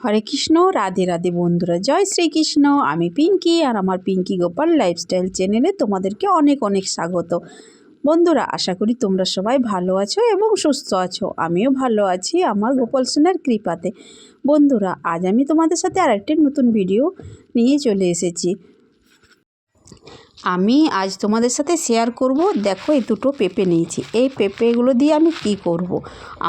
হরে কৃষ্ণ, রাধে রাধে বন্ধুরা। জয় শ্রীকৃষ্ণ, আমি পিঙ্কি আর আমার পিঙ্কি গোপাল লাইফস্টাইল চ্যানেলে তোমাদেরকে অনেক অনেক স্বাগত। বন্ধুরা, আশা করি তোমরা সবাই ভালো আছো এবং সুস্থ আছো। আমিও ভালো আছি আমার গোপাল সেনের কৃপাতে। বন্ধুরা, আজ আমি তোমাদের সাথে আরেকটি নতুন ভিডিও নিয়ে চলে এসেছি। আমি আজ তোমাদের সাথে শেয়ার করব। দেখো, এই দুটো পেঁপে নিয়েছি। এই পেঁপেগুলো দিয়ে আমি কি করব।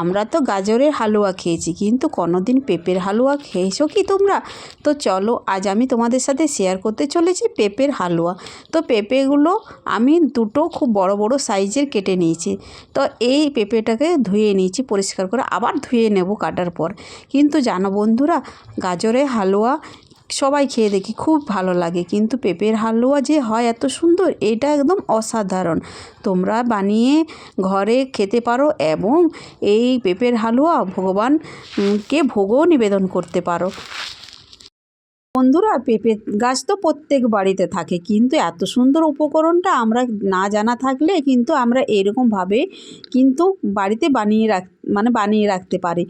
আমরা তো গাজরের হালুয়া খেয়েছি, কিন্তু কোনোদিন পেঁপের হালুয়া খেয়েছো কি তোমরা? তো চলো, আজ আমি তোমাদের সাথে শেয়ার করতে চলেছি পেঁপের হালুয়া। তো পেঁপেগুলো আমি দুটো খুব বড় বড় সাইজের কেটে নিয়েছি। তো এই পেঁপেটাকে ধুয়ে নিয়েছি পরিষ্কার করে, আবার ধুয়ে নেব কাটার পর। কিন্তু জানো বন্ধুরা, গাজরের হালুয়া সবাই খেয়ে দেখি, খুব ভালো লাগে। কিন্তু পেঁপের হালুয়া যে হয় এত সুন্দর, এটা একদম অসাধারণ। তোমরা বানিয়ে ঘরে খেতে পারো এবং এই পেঁপের হালুয়া ভগবানকে ভোগও নিবেদন করতে পারো। বন্ধুরা, পেঁপে গাছ তো প্রত্যেক বাড়িতে থাকে, কিন্তু এত সুন্দর উপকরণটা আমরা না জানা থাকলে কিন্তু আমরা এরকমভাবে কিন্তু বাড়িতে বানিয়ে রাখ মানে বানিয়ে রাখতে পারি।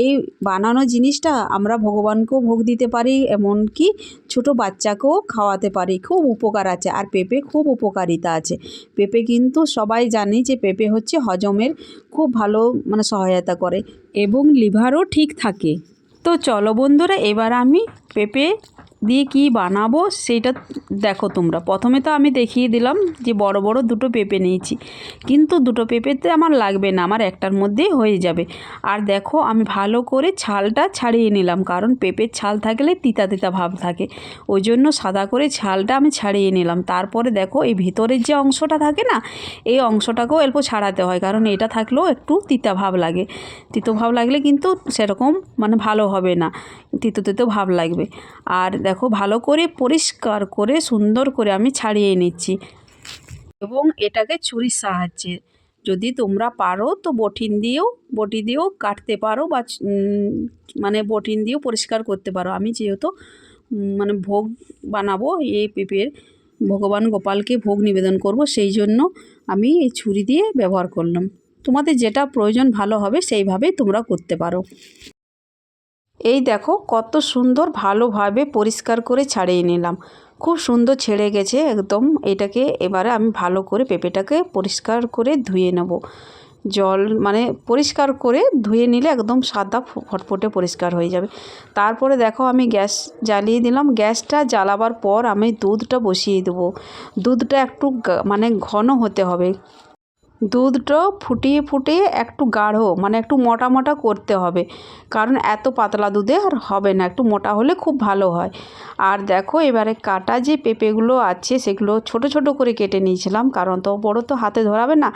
এই বানানো জিনিসটা আমরা ভগবানকেও ভোগ দিতে পারি, এমনকি ছোটো বাচ্চাকেও খাওয়াতে পারি। খুব উপকার আছে, আর পেঁপে খুব উপকারিতা আছে। পেঁপে কিন্তু সবাই জানি যে পেঁপে হচ্ছে হজমের খুব ভালো মানে সহায়তা করে এবং লিভারও ঠিক থাকে। তো চলো বন্ধুরা এবার আমি পেঁপে দিয়ে কি বানাবো সেটা দেখো তোমরা। প্রথমে তো আমি দেখিয়ে দিলাম যে বড় বড় দুটো পেঁপে নিয়েছি। কিন্তু দুটো পেঁপেতে আমার লাগবে না, আমার একটার মধ্যেই হয়ে যাবে। আর দেখো আমি ভালো করে ছালটা ছাড়িয়ে নিলাম, কারণ পেঁপের ছাল থাকলে তিতা তিতা ভাব থাকে। ওই জন্য সাদা করে ছালটা আমি ছাড়িয়ে নিলাম। তারপরে দেখো এই ভিতরের যে অংশটা থাকে না, এই অংশটাকেও অল্প ছাড়াতে হয়, কারণ এটা থাকলেও একটু তিতা ভাব লাগে। তিতো ভাব লাগলে কিন্তু সেরকম মানে ভালো হবে না, তিতো তিতো ভাব লাগবে। আর দেখো, ভালো করে পরিষ্কার করে, সুন্দর করে আমি ছাড়িয়ে নিচ্ছি। এবং এটাকে ছুরির সাহায্যে। যদি তোমরা পারো, তো বটিন দিয়েও, বটি দিয়েও কাটতে পারো বা মানে বটিন দিয়েও পরিষ্কার করতে পারো। আমি যেহেতু মানে ভোগ বানাবো এই পেঁপের, ভগবান গোপালকে ভোগ নিবেদন করব, সেই জন্য আমি এই ছুরি দিয়ে ব্যবহার করলাম। তোমাদের যেটা প্রয়োজন ভালো হবে, সেইভাবে তোমরা করতে পারো। এই দেখো, কত সুন্দর ভালোভাবে পরিষ্কার করে ছাড়িয়ে নিলাম। খুব সুন্দর ছেড়ে গেছে একদম। এটাকে এবারে আমি ভালো করে পেঁপেটাকে পরিষ্কার করে ধুয়ে নেব। জল মানে পরিষ্কার করে ধুয়ে নিলে একদম সাদা ফটফটে পরিষ্কার হয়ে যাবে। তারপরে দেখো আমি গ্যাস জ্বালিয়ে দিলাম। গ্যাসটা জ্বালাবার পর আমি দুধটা বসিয়ে দেবো। দুধটা একটু মানে ঘন হতে হবে। দুধটা ফুটিয়ে ফুটিয়ে একটু গাঢ় মানে একটু মোটা মোটা করতে হবে। কারণ এত পাতলা দুধে আর হবে না, একটু মোটা হলে খুব ভালো হয়। আর দেখো, এবারে কাটা যে পেঁপেগুলো আছে, সেগুলো ছোট ছোট করে কেটে নিয়েছিলাম, কারণ তো বড় তো হাতে ধরাবে না।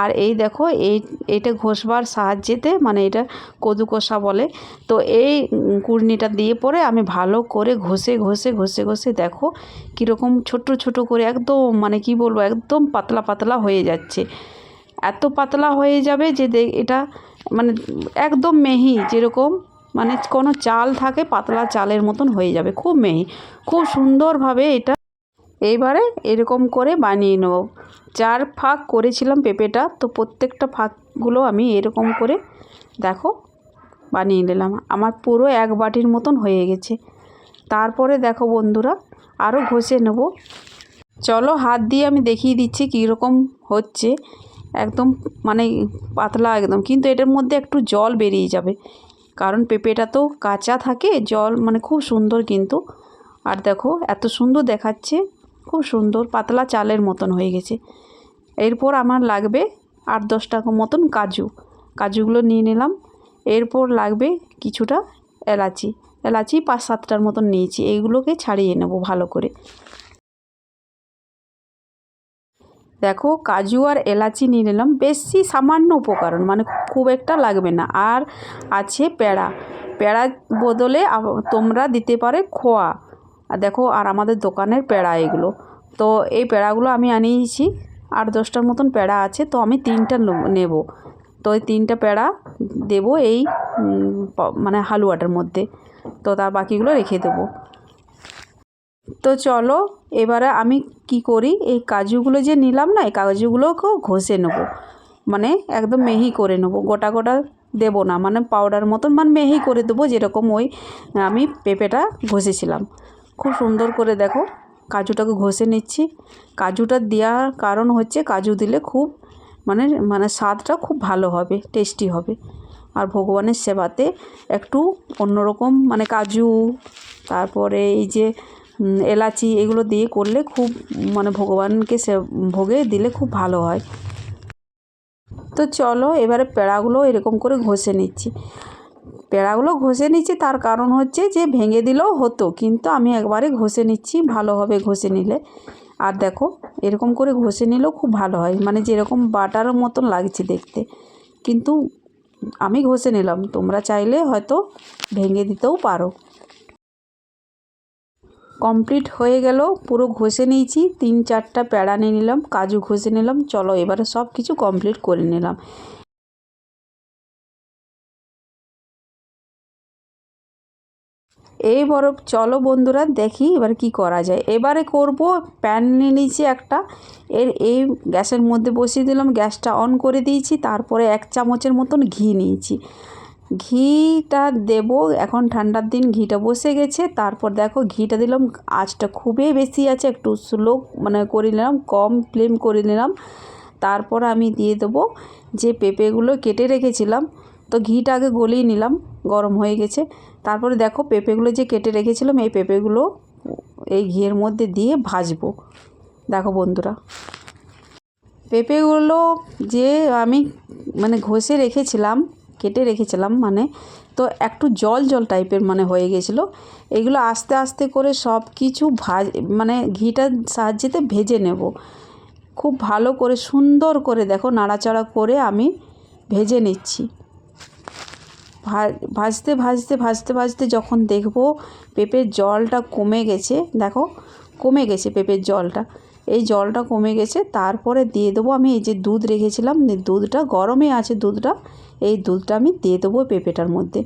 আর এই দেখো, এই, এটা ঘষবার সাহায্যেতে মানে এটা কদু কষা বলে, তো এই কুড়নিটা দিয়ে পরে আমি ভালো করে ঘষে ঘষে ঘষে ঘষে দেখো কীরকম ছোট ছোট করে একদম মানে কি বলব, একদম পাতলা পাতলা হয়ে যাচ্ছে। এত পাতলা হয়ে যাবে যে এটা মানে একদম মেহি যেরকম মানে কোনো চাল থাকে পাতলা চালের মতন হয়ে যাবে, খুব মেহি। খুব সুন্দরভাবে এটা এইবারে এরকম করে বানিয়ে নেব। চার ফাঁক করেছিলাম পেঁপেটা, তো প্রত্যেকটা ফাঁকগুলো আমি এরকম করে দেখো বানিয়ে নিলাম। আমার পুরো এক বাটির মতন হয়ে গেছে। তারপরে দেখো বন্ধুরা আরও ঘষে নেব। চলো হাত দিয়ে আমি দেখিয়ে দিচ্ছি কীরকম হচ্ছে। একদম মানে পাতলা একদম। কিন্তু এটার মধ্যে একটু জল বেরিয়ে যাবে। কারণ পেঁপেটা তো কাঁচা থাকে, জল মানে খুব সুন্দর কিন্তু। আর দেখো, এত সুন্দর দেখাচ্ছে, খুব সুন্দর, পাতলা চালের মতন হয়ে গেছে। এরপর আমার লাগবে আট দশ টাকা মতন কাজু। কাজুগুলো নিয়ে নিলাম। এরপর লাগবে কিছুটা এলাচি। এলাচি পাঁচ সাতটার মতন নিয়েছি। এইগুলোকে ছাড়িয়ে নেব ভালো করে। দেখো, কাজু আর এলাচি নিয়ে নিলাম। বেশি সামান্য উপকরণ মানে খুব একটা লাগবে না। আর আছে পেড়া। পেড়ার বদলে তোমরা দিতে পারে খোয়া। আর দেখো, আর আমাদের দোকানের পেড়া এগুলো। তো এই পেড়াগুলো আমি আনিয়েছি। আট দশটার মতন পেড়া আছে, তো আমি তিনটা নেব। তো এই তিনটা পেড়া দেব এই মানে হালুয়াটার মধ্যে। তো তার বাকিগুলো রেখে দেবো। তো চলো, এবারে আমি কি করি? এই কাজুগুলো যে নিলাম না, এই কাজুগুলোকেও ঘষে নেব। মানে একদম মিহি করে নেব। গোটা গোটা দেবো না মানে পাউডার মতন মানে মেহি করে দেবো, যেরকম ওই, আমি পেঁপেটা ঘষেছিলাম। খুব সুন্দর করে দেখো, কাজুটাকে ঘষে নিচ্ছি। কাজুটা দেওয়ার কারণ হচ্ছে, কাজু দিলে খুব মানে মানে স্বাদটা খুব ভালো হবে টেস্টি হবে। আর ভগবানের সেবাতে একটু অন্যরকম মানে কাজু, তারপরে এই যে এলাচি এগুলো দিয়ে করলে খুব মানে ভগবানকে সে, ভোগে দিলে খুব ভালো হয়। তো চলো, এবারে পেড়াগুলো এরকম করে ঘষে নিচ্ছি। পেড়াগুলো ঘষে নিচ্ছি, তার কারণ হচ্ছে যে ভেঙে দিলেও হতো, কিন্তু আমি একবারে ঘষে নিচ্ছি, ভালোভাবে ঘষে নিলে। আর দেখো, এরকম করে ঘষে নিলেও খুব ভালো হয় মানে যেরকম বাটার মতন লাগছে দেখতে। কিন্তু আমি ঘষে নিলাম, তোমরা চাইলে হয়তো ভেঙে দিতেও পারো। কমপ্লিট হয়ে গেল, পুরো ঘষে নিয়েছি, তিন চারটা প্যাড়া নিয়ে নিলাম, কাজু ঘষে নিলাম, চলো এবারে সব কিছু কমপ্লিট করে নিলাম। এই বরফ, চলো বন্ধুরা দেখি এবার কি করা যায়। এবারে করব প্যান নিয়ে নিয়েছি একটা, এর এই গ্যাসের মধ্যে বসিয়ে দিলাম, গ্যাসটা অন করে দিয়েছি, তারপরে এক চামচের মতন ঘি নিয়েছি। ঘিটা দেব। এখন ঠান্ডার দিন ঘিটা বসে গেছে। তারপর দেখো ঘিটা দিলাম। আঁচটা খুবই বেশি আছে। একটু স্লো মানে করে নিলাম, কম ফ্লেম করে নিলাম। তারপর আমি দিয়ে দেবো যে পেঁপেগুলো কেটে রেখেছিলাম। তো ঘিটা আগে গলিয়ে নিলাম, গরম হয়ে গেছে। তারপরে দেখো পেঁপেগুলো যে কেটে রেখেছিলাম, এই পেঁপেগুলো এই ঘিয়ের মধ্যে দিয়ে ভাজবো। দেখো বন্ধুরা, পেঁপেগুলো যে আমি মানে ঘষে রেখেছিলাম কেটে রেখেছিলাম মানে তো একটু জল জল টাইপের মানে হয়ে গেছিল। এগুলো আস্তে আস্তে করে সব কিছু ভাজ মানে ঘিটার সাহায্যেতে ভেজে নেব। খুব ভালো করে সুন্দর করে দেখো নাড়াচাড়া করে আমি ভেজে নিচ্ছি। ভাজতে ভাজতে ভাজতে ভাজতে যখন দেখব পেঁপের জলটা কমে গেছে, দেখো কমে গেছে পেঁপের জলটা। এই জলটা কমে গেছে, তারপরে দিয়ে দেবো আমি এই যে দুধ রেখেছিলাম দুধটা গরমে আছে দুধটা, এই দুধটা আমি দিয়ে দেবো পেঁপেটার মধ্যে।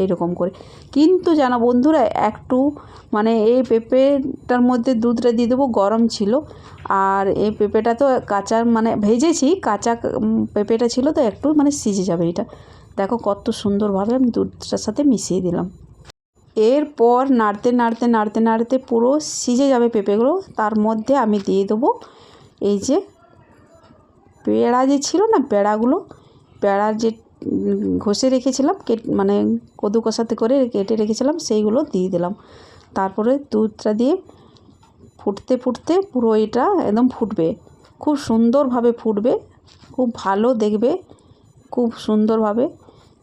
এইরকম করে। কিন্তু জানা বন্ধুরা, একটু মানে এই পেঁপেটার মধ্যে দুধটা দিয়ে দেবো, গরম ছিল। আর এই পেঁপেটা তো কাঁচা মানে ভেজেছি, কাঁচা পেঁপেটা ছিল তো একটু মানে সিজে যাবে এটা। দেখো কত সুন্দরভাবে আমি দুধটার সাথে মিশিয়ে দিলাম। এরপর নাড়তে নাড়তে নাড়তে নাড়তে পুরো সিজে যাবে পেঁপেগুলো। তার মধ্যে আমি দিয়ে দেবো এই যে পেঁড়া যে ছিল না, পেড়াগুলো, পেড়া যে ঘষে রেখেছিলাম মানে কদু কষাতে করে কেটে রেখেছিলাম, সেইগুলো দিয়ে দিলাম। তারপরে দুধটা দিয়ে ফুটতে ফুটতে পুরো এটা একদম ফুটবে। খুব সুন্দরভাবে ফুটবে, খুব ভালো দেখবে, খুব সুন্দরভাবে।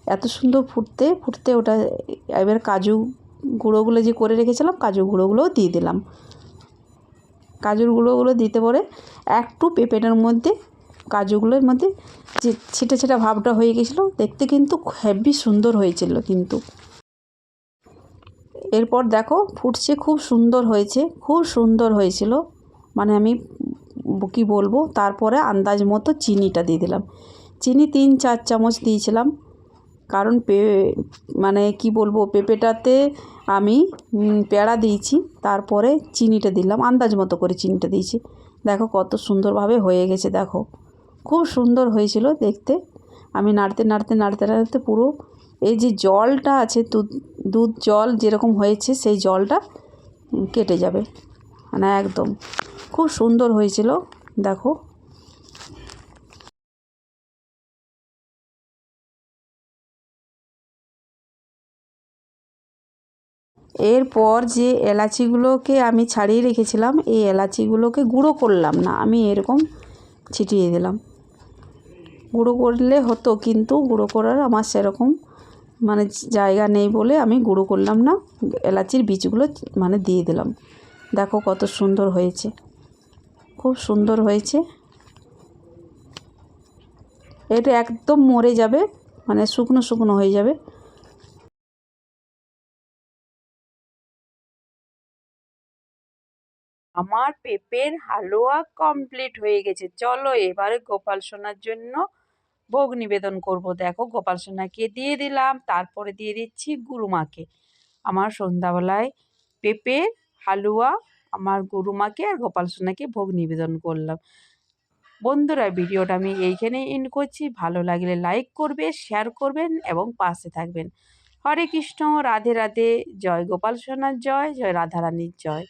এত সুন্দর ফুটতে ফুটতে ওটা এবার কাজু গুঁড়োগুলো যে করে রেখেছিলাম কাজু গুঁড়োগুলোও দিয়ে দিলাম। কাজুর গুঁড়োগুলো দিতে পরে একটু পেঁপেটার মধ্যে, কাজুগুলোর মধ্যে যে ছিটা ছিটা ভাবটা হয়ে গেছিল, দেখতে কিন্তু হেভি সুন্দর হয়েছিল কিন্তু। এরপর দেখো, ফুটছে খুব সুন্দর হয়েছে, খুব সুন্দর হয়েছিল। মানে আমি কী বলব, তারপরে আন্দাজ মতো চিনিটা দিয়ে দিলাম। চিনি তিন চার চামচ দিয়েছিলাম। কারণ পে মানে কি বলব, পেঁপেটাতে আমি পেড়া দিয়েছি, তারপরে চিনিটা দিলাম, আন্দাজ মতো করে চিনিটা দিয়েছি। দেখো কত সুন্দরভাবে হয়ে গেছে, দেখো। খুব সুন্দর হয়েছিল দেখতে। আমি নাড়তে নাড়তে নাড়তে নাড়তে পুরো এই যে জলটা আছে, দুধ দুধ জল যেরকম হয়েছে, সেই জলটা কেটে যাবে। মানে একদম। খুব সুন্দর হয়েছিল, দেখো। এরপর যে এলাচিগুলোকে আমি ছাড়িয়ে রেখেছিলাম, এই এলাচিগুলোকে গুঁড়ো করলাম না। আমি এরকম ছিটিয়ে দিলাম। গুঁড়ো করলে হতো, কিন্তু গুঁড়ো করার আমার সেরকম মানে জায়গা নেই বলে আমি গুঁড়ো করলাম না। এলাচির বীজগুলো মানে দিয়ে দিলাম। দেখো কত সুন্দর হয়েছে। খুব সুন্দর হয়েছে। এটা একদম মরে যাবে মানে শুকনো শুকনো হয়ে যাবে। আমার পেঁপের হালুয়া কমপ্লিট হয়ে গেছে। চলো এবারে গোপাল সোনার জন্য ভোগ নিবেদন করব। দেখো গোপাল সোনাকে দিয়ে দিলাম, তারপরে দিয়ে দিচ্ছি গুরুমাকে আমার সন্ধ্যাবেলায় পেঁপের হালুয়া, আমার গুরুমাকে আর গোপাল সোনাকে ভোগ নিবেদন করলাম। বন্ধুরা, ভিডিওটা আমি এইখানে এন্ড করছি। ভালো লাগলে লাইক করবে শেয়ার করবেন এবং পাশে থাকবেন। হরে কৃষ্ণ, রাধে রাধে। জয় গোপাল সোনার জয় জয় রাধারানীর জয়।